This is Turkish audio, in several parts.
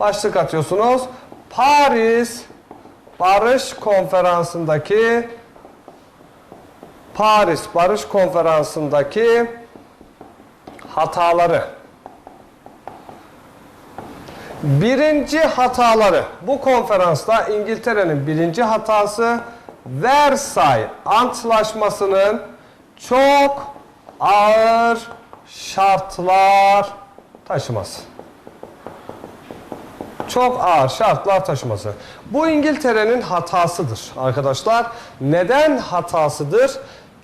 başlık atıyorsunuz. Paris Barış Konferansı'ndaki Paris Barış Konferansı'ndaki hataları. Birinci hataları. Bu konferansta İngiltere'nin birinci hatası Versay Antlaşması'nın çok ağır şartlar taşıması. Çok ağır şartlar taşıması. Bu İngiltere'nin hatasıdır arkadaşlar. Neden hatasıdır?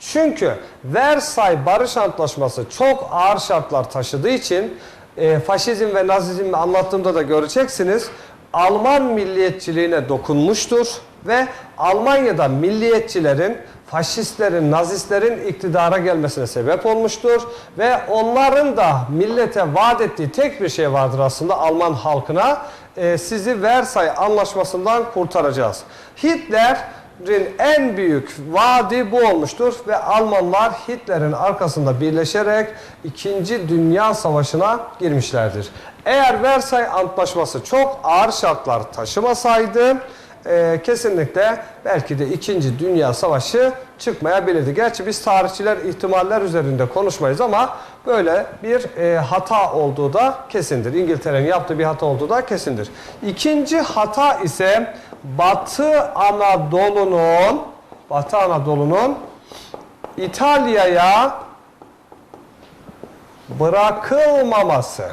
Çünkü Versay Barış Antlaşması çok ağır şartlar taşıdığı için e, faşizm ve nazizmi anlattığımda da göreceksiniz. Alman milliyetçiliğine dokunmuştur ve Almanya'da milliyetçilerin, faşistlerin, nazistlerin iktidara gelmesine sebep olmuştur ve onların da millete vaat ettiği tek bir şey vardır aslında Alman halkına. E, sizi Versay Anlaşması'ndan kurtaracağız. Hitler'in en büyük vaadi bu olmuştur ve Almanlar Hitler'in arkasında birleşerek 2. Dünya Savaşı'na girmişlerdir. Eğer Versay Antlaşması çok ağır şartlar taşımasaydı e, kesinlikle belki de 2. Dünya Savaşı çıkmayabilirdi. Gerçi biz tarihçiler ihtimaller üzerinde konuşmayız ama böyle bir e, hata olduğu da kesindir. İngiltere'nin yaptığı bir hata olduğu da kesindir. İkinci hata ise Batı Anadolu'nun Batı Anadolu'nun İtalya'ya bırakılmaması.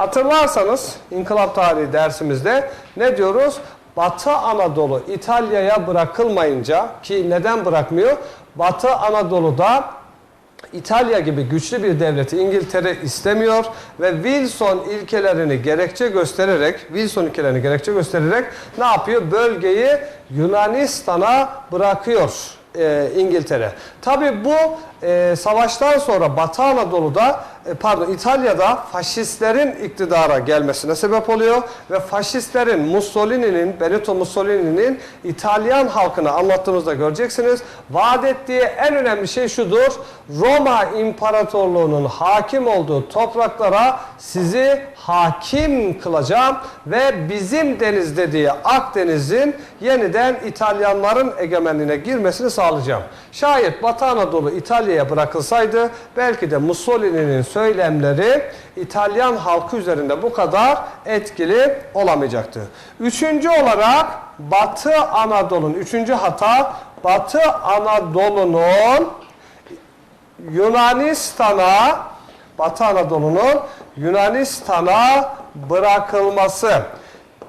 Hatırlarsanız İnkılap Tarihi dersimizde ne diyoruz? Batı Anadolu İtalya'ya bırakılmayınca ki neden bırakmıyor? Batı Anadolu'da İtalya gibi güçlü bir devleti İngiltere istemiyor ve Wilson ilkelerini gerekçe göstererek Wilson ilkelerini gerekçe göstererek ne yapıyor? Bölgeyi Yunanistan'a bırakıyor e, İngiltere. Tabi bu e, savaştan sonra Batı Anadolu'da e, pardon İtalya'da faşistlerin iktidara gelmesine sebep oluyor ve faşistlerin Mussolini'nin Benito Mussolini'nin İtalyan halkına anlattığımızda göreceksiniz. Vaat ettiği en önemli şey şudur. Roma İmparatorluğu'nun hakim olduğu topraklara sizi hakim kılacağım ve bizim deniz dediği Akdeniz'in yeniden İtalyanların egemenliğine girmesini sağlayacağım. Şayet Batı Anadolu İtalya'ya bırakılsaydı belki de Mussolini'nin söylemleri İtalyan halkı üzerinde bu kadar etkili olamayacaktı. Üçüncü olarak Batı Anadolu'nun, üçüncü hata Batı Anadolu'nun Yunanistan'a Batı Anadolu'nun Yunanistan'a bırakılması.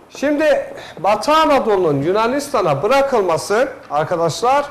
Şimdi Batı Anadolu'nun Yunanistan'a bırakılması arkadaşlar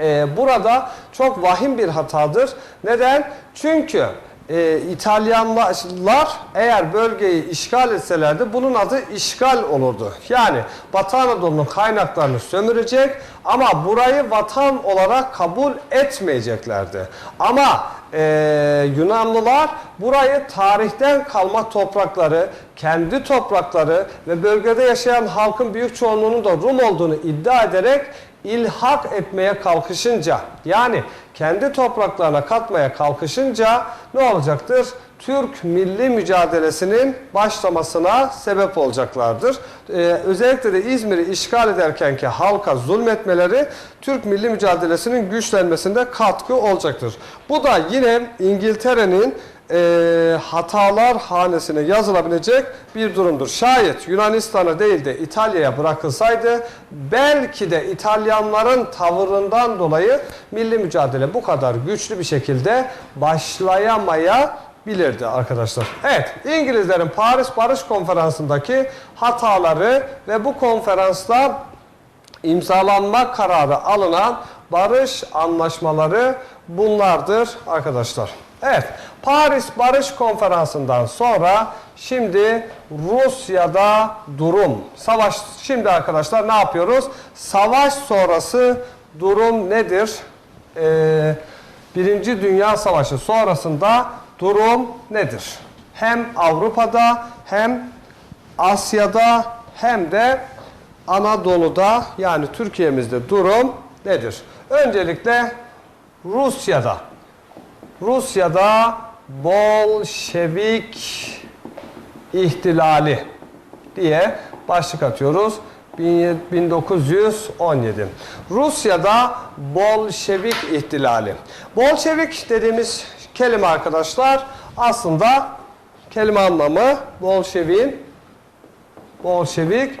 e, burada çok vahim bir hatadır. Neden? Çünkü e, İtalyanlar eğer bölgeyi işgal etselerdi bunun adı işgal olurdu. Yani Batı Anadolu'nun kaynaklarını sömürecek ama burayı vatan olarak kabul etmeyeceklerdi. Ama e, Yunanlılar burayı tarihten kalma toprakları, kendi toprakları ve bölgede yaşayan halkın büyük çoğunluğunun da Rum olduğunu iddia ederek ilhak etmeye kalkışınca yani kendi topraklarına katmaya kalkışınca ne olacaktır? Türk milli mücadelesinin başlamasına sebep olacaklardır. Ee, özellikle de İzmir'i işgal ederkenki halka zulmetmeleri Türk milli mücadelesinin güçlenmesinde katkı olacaktır. Bu da yine İngiltere'nin e, hatalar hanesine yazılabilecek bir durumdur. Şayet Yunanistan'a değil de İtalya'ya bırakılsaydı belki de İtalyanların tavırından dolayı milli mücadele bu kadar güçlü bir şekilde başlayamayabilirdi arkadaşlar. Evet İngilizlerin Paris Barış Konferansı'ndaki hataları ve bu konferansta imzalanma kararı alınan barış anlaşmaları bunlardır arkadaşlar. Evet, Paris Barış Konferansı'ndan sonra şimdi Rusya'da durum. Savaş, şimdi arkadaşlar ne yapıyoruz? Savaş sonrası durum nedir? Ee, Birinci Dünya Savaşı sonrasında durum nedir? Hem Avrupa'da hem Asya'da hem de Anadolu'da yani Türkiye'mizde durum nedir? Öncelikle Rusya'da. Rusya'da Bolşevik ihtilali diye başlık atıyoruz. 1917. Rusya'da Bolşevik ihtilali. Bolşevik dediğimiz kelime arkadaşlar aslında kelime anlamı Bolşevin Bolşevik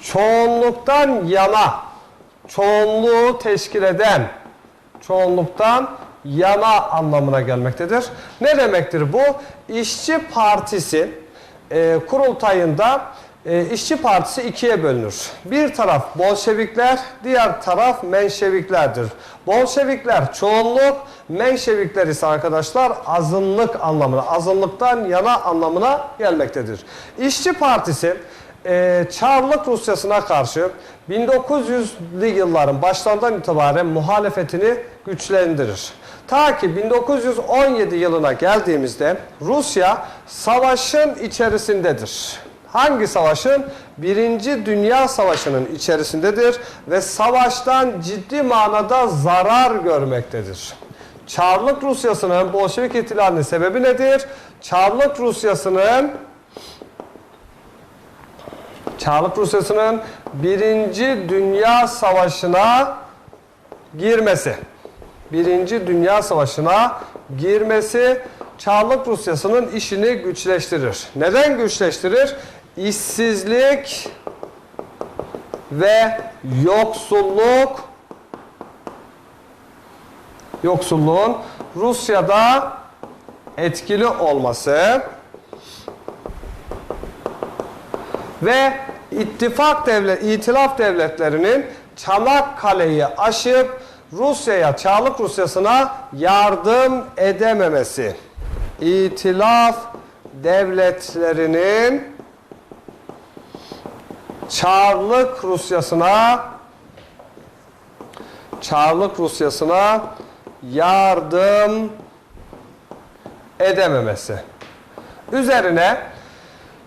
çoğunluktan yana çoğunluğu teşkil eden çoğunluktan yana anlamına gelmektedir. Ne demektir bu? İşçi Partisi e, kurultayında e, İşçi Partisi ikiye bölünür. Bir taraf Bolşevikler, diğer taraf Menşeviklerdir. Bolşevikler çoğunluk, Menşevikler ise arkadaşlar azınlık anlamına, azınlıktan yana anlamına gelmektedir. İşçi Partisi e, Çarlık Rusyası'na karşı 1900'lü yılların başlarından itibaren muhalefetini güçlendirir. Ta ki 1917 yılına geldiğimizde Rusya savaşın içerisindedir. Hangi savaşın? Birinci Dünya Savaşı'nın içerisindedir ve savaştan ciddi manada zarar görmektedir. Çarlık Rusyası'nın Bolşevik ihtilalinin sebebi nedir? Çarlık Rusyası'nın Çarlık Rusyası'nın Birinci Dünya Savaşı'na girmesi. Birinci Dünya Savaşı'na girmesi Çarlık Rusyası'nın işini güçleştirir. Neden güçleştirir? İşsizlik ve yoksulluk yoksulluğun Rusya'da etkili olması ve ittifak devlet, itilaf devletlerinin Çanakkale'yi aşıp Rusya'ya, Çarlık Rusyası'na yardım edememesi. İtilaf devletlerinin Çarlık Rusyası'na Çarlık Rusyası'na yardım edememesi. Üzerine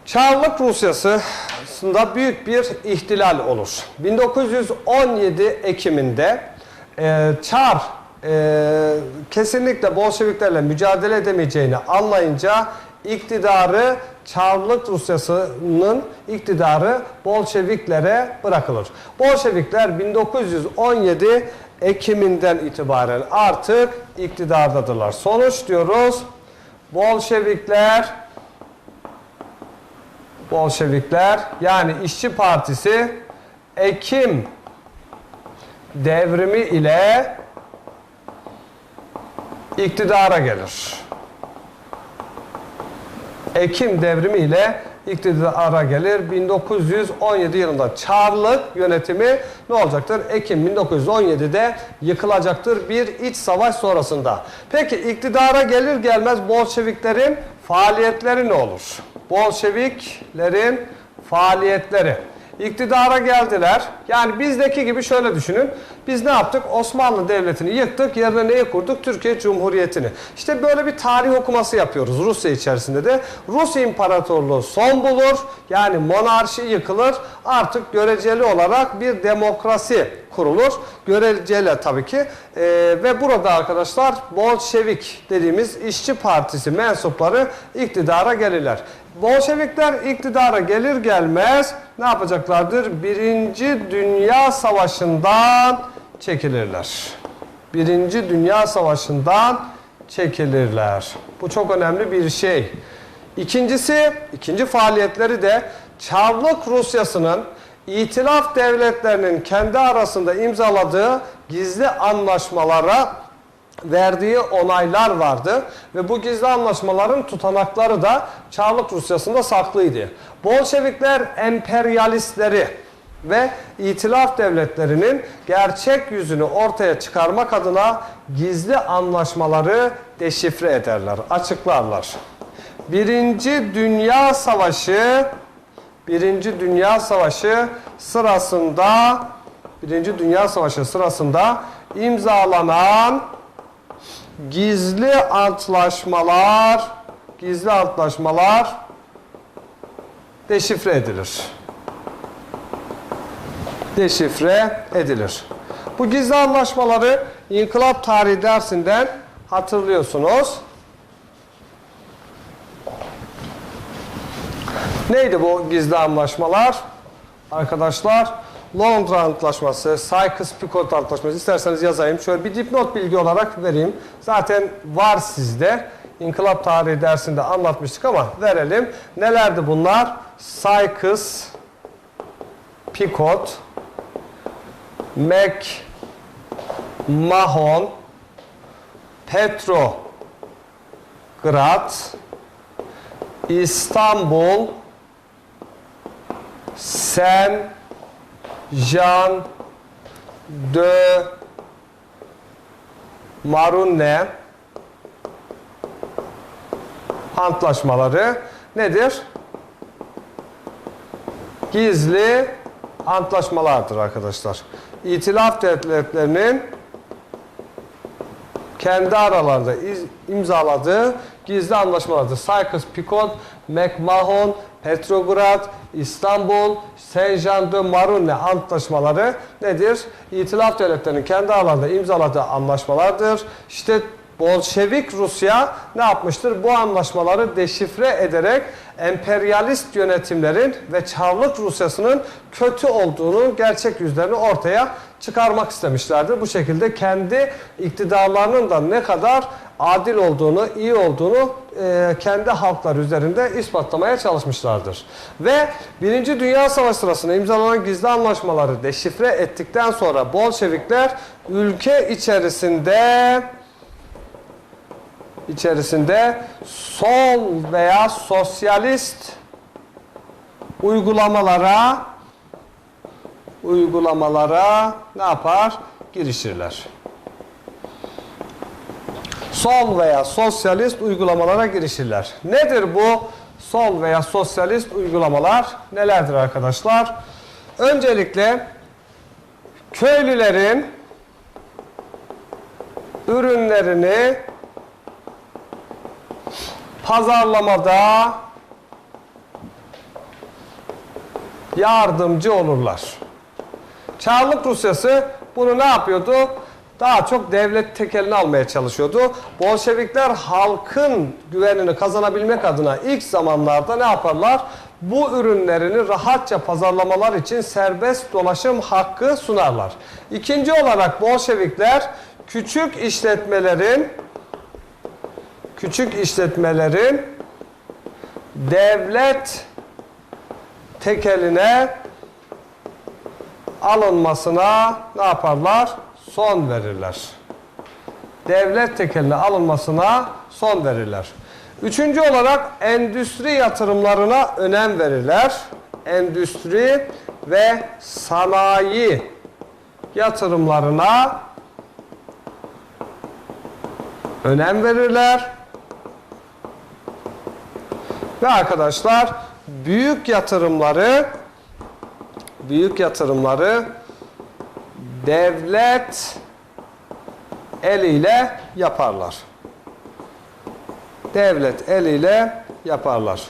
Çarlık Rusyası'nda büyük bir ihtilal olur. 1917 Ekim'inde e, Çar e, kesinlikle Bolşeviklerle mücadele edemeyeceğini anlayınca iktidarı Çarlık Rusyası'nın iktidarı Bolşeviklere bırakılır. Bolşevikler 1917 Ekim'inden itibaren artık iktidardadırlar. Sonuç diyoruz. Bolşevikler Bolşevikler yani İşçi Partisi Ekim devrimi ile iktidara gelir. Ekim devrimi ile iktidara gelir. 1917 yılında Çarlık yönetimi ne olacaktır? Ekim 1917'de yıkılacaktır bir iç savaş sonrasında. Peki iktidara gelir gelmez Bolşeviklerin faaliyetleri ne olur? Bolşeviklerin faaliyetleri. İktidara geldiler. Yani bizdeki gibi şöyle düşünün. Biz ne yaptık? Osmanlı Devleti'ni yıktık. Yerine neyi kurduk? Türkiye Cumhuriyeti'ni. İşte böyle bir tarih okuması yapıyoruz Rusya içerisinde de. Rus İmparatorluğu son bulur. Yani monarşi yıkılır. Artık göreceli olarak bir demokrasi kurulur. Göreceli tabii ki. Ee, ve burada arkadaşlar Bolşevik dediğimiz işçi partisi mensupları iktidara gelirler. Bolşevikler iktidara gelir gelmez ne yapacaklardır? Birinci Dünya Savaşı'ndan çekilirler. Birinci Dünya Savaşı'ndan çekilirler. Bu çok önemli bir şey. İkincisi, ikinci faaliyetleri de Çarlık Rusyası'nın İtilaf devletlerinin kendi arasında imzaladığı gizli anlaşmalara verdiği onaylar vardı ve bu gizli anlaşmaların tutanakları da Çarlık Rusyası'nda saklıydı. Bolşevikler emperyalistleri ve itilaf devletlerinin gerçek yüzünü ortaya çıkarmak adına gizli anlaşmaları deşifre ederler, açıklarlar. Birinci Dünya Savaşı Birinci Dünya Savaşı sırasında Birinci Dünya Savaşı sırasında imzalanan gizli antlaşmalar gizli antlaşmalar deşifre edilir. Deşifre edilir. Bu gizli anlaşmaları İnkılap Tarihi dersinden hatırlıyorsunuz. Neydi bu gizli anlaşmalar? Arkadaşlar Londra Antlaşması, Sykes-Picot Antlaşması isterseniz yazayım. Şöyle bir dipnot bilgi olarak vereyim. Zaten var sizde. İnkılap tarihi dersinde anlatmıştık ama verelim. Nelerdi bunlar? Sykes, Picot, Mac, Mahon, Petrograd, İstanbul, Saint Jean de Marunne antlaşmaları nedir? Gizli antlaşmalardır arkadaşlar. İtilaf devletlerinin kendi aralarında imzaladığı gizli anlaşmalardır. Sykes-Picot, McMahon, Petrograd, İstanbul, Saint-Jean de Marunne antlaşmaları nedir? İtilaf devletlerinin kendi aralarında imzaladığı anlaşmalardır. İşte Bolşevik Rusya ne yapmıştır? Bu anlaşmaları deşifre ederek emperyalist yönetimlerin ve Çarlık Rusyası'nın kötü olduğunu, gerçek yüzlerini ortaya çıkarmak istemişlerdir. Bu şekilde kendi iktidarlarının da ne kadar adil olduğunu, iyi olduğunu e, kendi halklar üzerinde ispatlamaya çalışmışlardır. Ve Birinci Dünya Savaşı sırasında imzalanan gizli anlaşmaları deşifre ettikten sonra Bolşevikler ülke içerisinde içerisinde sol veya sosyalist uygulamalara uygulamalara ne yapar? Girişirler. Sol veya sosyalist uygulamalara girişirler. Nedir bu sol veya sosyalist uygulamalar? Nelerdir arkadaşlar? Öncelikle köylülerin ürünlerini pazarlamada yardımcı olurlar. Çarlık Rusyası bunu ne yapıyordu? Daha çok devlet tekelini almaya çalışıyordu. Bolşevikler halkın güvenini kazanabilmek adına ilk zamanlarda ne yaparlar? Bu ürünlerini rahatça pazarlamalar için serbest dolaşım hakkı sunarlar. İkinci olarak Bolşevikler küçük işletmelerin küçük işletmelerin devlet tekeline alınmasına ne yaparlar? Son verirler. Devlet tekeline alınmasına son verirler. Üçüncü olarak endüstri yatırımlarına önem verirler. Endüstri ve sanayi yatırımlarına önem verirler. Ve arkadaşlar büyük yatırımları büyük yatırımları devlet eliyle yaparlar. Devlet eliyle yaparlar.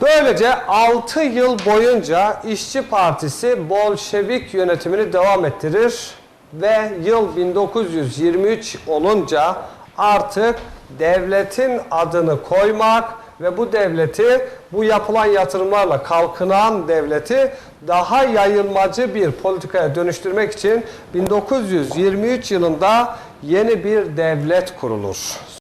Böylece 6 yıl boyunca İşçi Partisi Bolşevik yönetimini devam ettirir ve yıl 1923 olunca artık devletin adını koymak ve bu devleti bu yapılan yatırımlarla kalkınan devleti daha yayılmacı bir politikaya dönüştürmek için 1923 yılında yeni bir devlet kurulur.